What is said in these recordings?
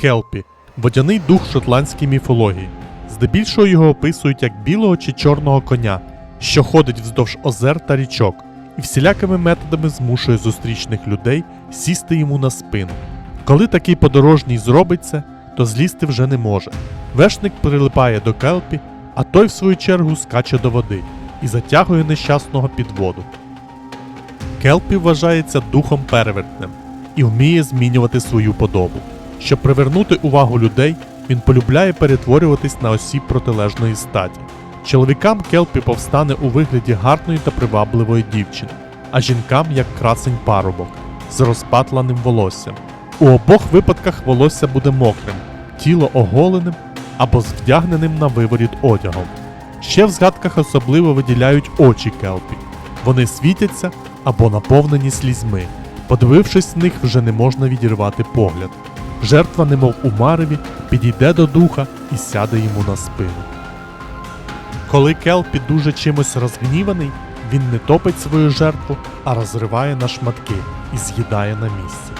Келпі водяний дух шотландської міфології. Здебільшого його описують як білого чи чорного коня, що ходить вздовж озер та річок, і всілякими методами змушує зустрічних людей сісти йому на спину. Коли такий подорожній зробить це, то злізти вже не може. Вершник прилипає до Келпі, а той, в свою чергу, скаче до води і затягує нещасного під воду. Келпі вважається духом перевертнем і вміє змінювати свою подобу. Щоб привернути увагу людей, він полюбляє перетворюватись на осіб протилежної статі. Чоловікам Келпі повстане у вигляді гарної та привабливої дівчини, а жінкам як красень парубок з розпатланим волоссям. У обох випадках волосся буде мокрим, тіло оголеним або з вдягненим на виворіт одягом. Ще в згадках особливо виділяють очі Келпі. Вони світяться або наповнені слізьми. Подивившись в них, вже не можна відірвати погляд. Жертва, немов у мареві, підійде до духа і сяде йому на спину. Коли Келпі дуже чимось розгніваний, він не топить свою жертву, а розриває на шматки і з'їдає на місці.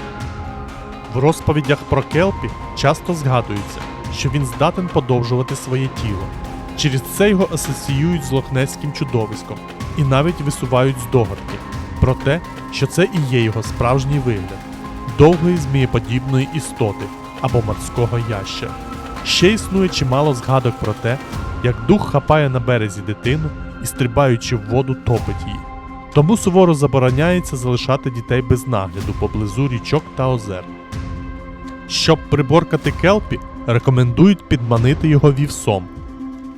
В розповідях про Келпі часто згадується, що він здатен подовжувати своє тіло. Через це його асоціюють з лохнеським чудовиськом і навіть висувають здогадки про те, що це і є його справжній вигляд довгої змієподібної істоти або морського ящера. Ще існує чимало згадок про те, як дух хапає на березі дитину і, стрибаючи в воду, топить її. Тому суворо забороняється залишати дітей без нагляду поблизу річок та озер. Щоб приборкати келпі, рекомендують підманити його вівсом,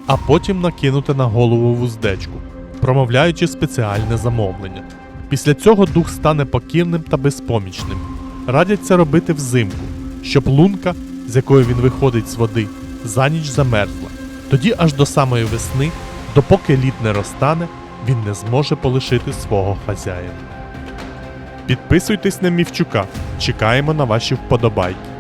а потім накинути на голову вуздечку, промовляючи спеціальне замовлення. Після цього дух стане покірним та безпомічним. Радять це робити взимку, щоб лунка, з якої він виходить з води, за ніч замерзла. Тоді аж до самої весни, допоки лід не розтане, він не зможе полишити свого хазяїна. Підписуйтесь на Мівчука, чекаємо на ваші вподобайки.